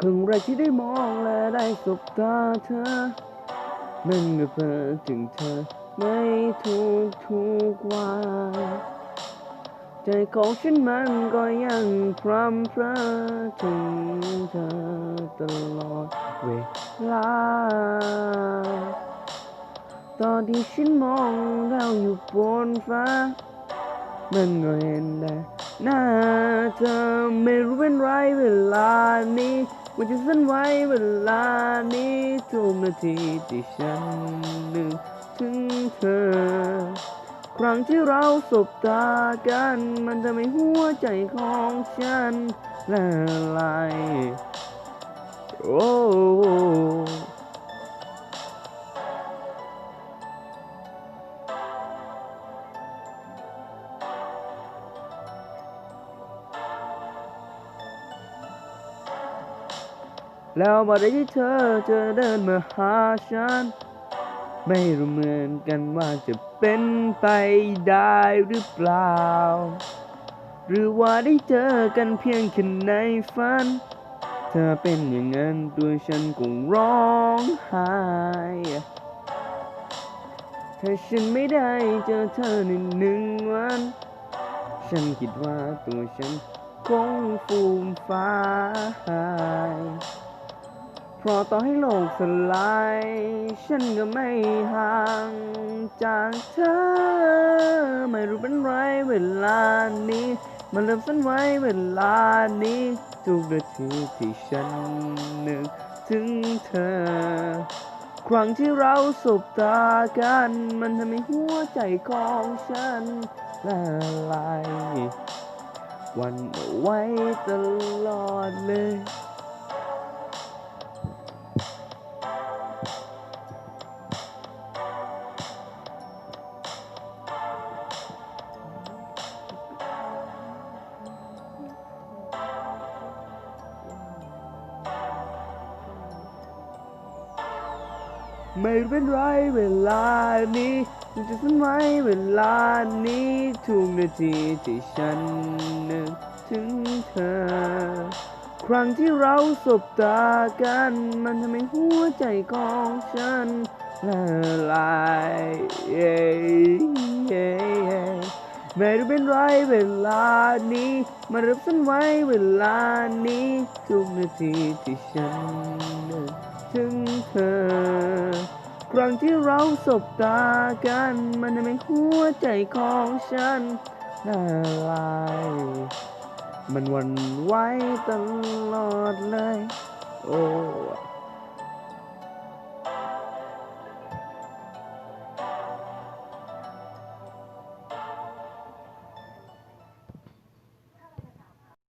ครั้งแรกที่ได้มองและได้สบตาเธอ มันก็เพ้อถึงเธอไม่ทุกทุกวันใจของฉันมันก็ยังพรำเพรอถึงเธอตลอดเวลา ตอนที่ฉันมองดาอยู่บนฟ้า มันก็เห็นได้หน้าเธอไม่รู้เป็นไรเวลานี้ มันจะสั้นไว้เวลานี้ทุกนาทีที่ฉันนึกถึงเธอ ครั้งที่เราสบตากัน มันทำให้หัวใจของฉันละลาย แล้วเมื่อใดที่เธอจะเดินมาหาฉัน ไม่รู้เหมือนกันว่าจะเป็นไปได้หรือเปล่า หรือว่าได้เจอกันเพียงแค่ในฝัน เธอเป็นอย่างนั้นตัวฉันคงร้องไห้ถ้าฉันไม่ได้เจอเธอในหนึ่งวัน ฉันคิดว่าตัวฉันคงฟูมฟ้าย เพราะต่อให้โลกสลาย ฉันก็ไม่ห่างจากเธอ ไม่รู้เป็นไรเวลานี้ มันเริ่มสั้นไว้เวลานี้ทุกนาทีที่ฉันนึกถึงเธอ ครั้งที่เราสบตากัน มันทำให้หัวใจของฉันละลายวันเอาไว้ตลอดเลย ไม่เป็นไรเวลานี้มันจะสั้นไว้เวลานี้ทุกนาทีที่ฉันนึกถึงเธอ ครั้งที่เราสบตากัน มันทำให้หัวใจของฉันละลายเย้เย้เย้ไม่รู้เป็นไรเวลานี้มันริ่มสั้นไว้เวลานี้ทุกนาทีที่ฉันนึก ครั้งที่เราสบตากัน มันทำให้หัวใจของฉันละลายมันวันไหวตลอดเลย